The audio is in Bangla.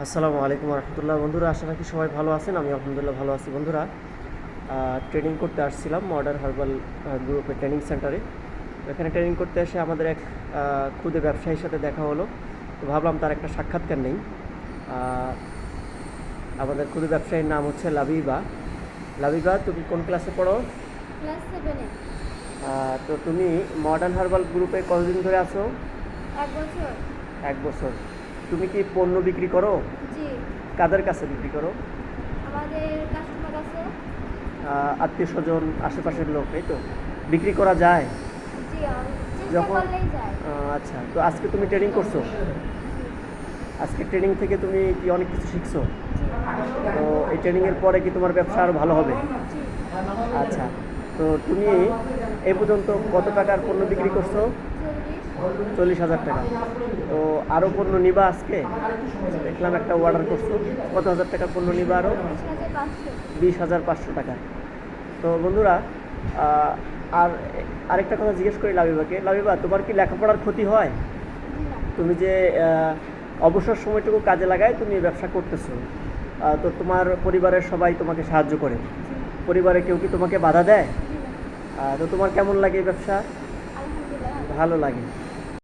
আসসালামু আলাইকুম রহমতুল্লাহ বন্ধুরা আশা রাখি সবাই ভালো আছেন। আমি আলহামদুলিল্লাহ ভালো আছি। বন্ধুরা ট্রেনিং করতে আসছিলাম মডার্ন হার্বাল গ্রুপের ট্রেনিং সেন্টারে এখানে ট্রেনিং করতে এসে আমাদের এক খুদে ব্যবসায়ীর সাথে দেখা হলো। তো ভাবলাম তার একটা সাক্ষাৎকার নেই। আমাদের খুদে ব্যবসায়ীর নাম হচ্ছে লাবিবা। লাবিবা তুমি কোন ক্লাসে পড়ো? ক্লাস সেভেনে তো তুমি মডার্ন হার্বাল গ্রুপে কতদিন ধরে আছো? এক বছর। এক বছর। তুমি কি পণ্য বিক্রি করো? জি। কাদের কাছে বিক্রি করো? আমাদের কাস্টমার আছে। আত্মীয় স্বজন আশেপাশের লোক এই তো? বিক্রি করা যায়? জি যখন- আচ্ছা তো আজকে তুমি ট্রেনিং করছ? আজকে ট্রেনিং থেকে তুমি কি অনেক কিছু শিখছো? তো এই ট্রেনিংয়ের পরে কি তোমার ব্যবসা আরও ভালো হবে? আচ্ছা তো তুমি এ পর্যন্ত কত টাকার পণ্য বিক্রি করছ? চল্লিশ হাজার টাকা। তো আরও পণ্য নিবা আজকে? দেখলাম একটা অর্ডার করছ। কত হাজার টাকা পণ্য নিবা আরও বিশ হাজার পাঁচশো টাকা। তো বন্ধুরা আর আরেকটা কথা জিজ্ঞেস করি লাবিবাকে। লাবিবা, তোমার কি লেখাপড়ার ক্ষতি হয়? তুমি যে অবসর সময়টুকু কাজে লাগায় তুমি ব্যবসা করতেছো। তো তোমার পরিবারের সবাই তোমাকে সাহায্য করে। পরিবারে কেউ কি তোমাকে বাধা দেয়? তো তোমার কেমন লাগে ব্যবসা। ভালো লাগে।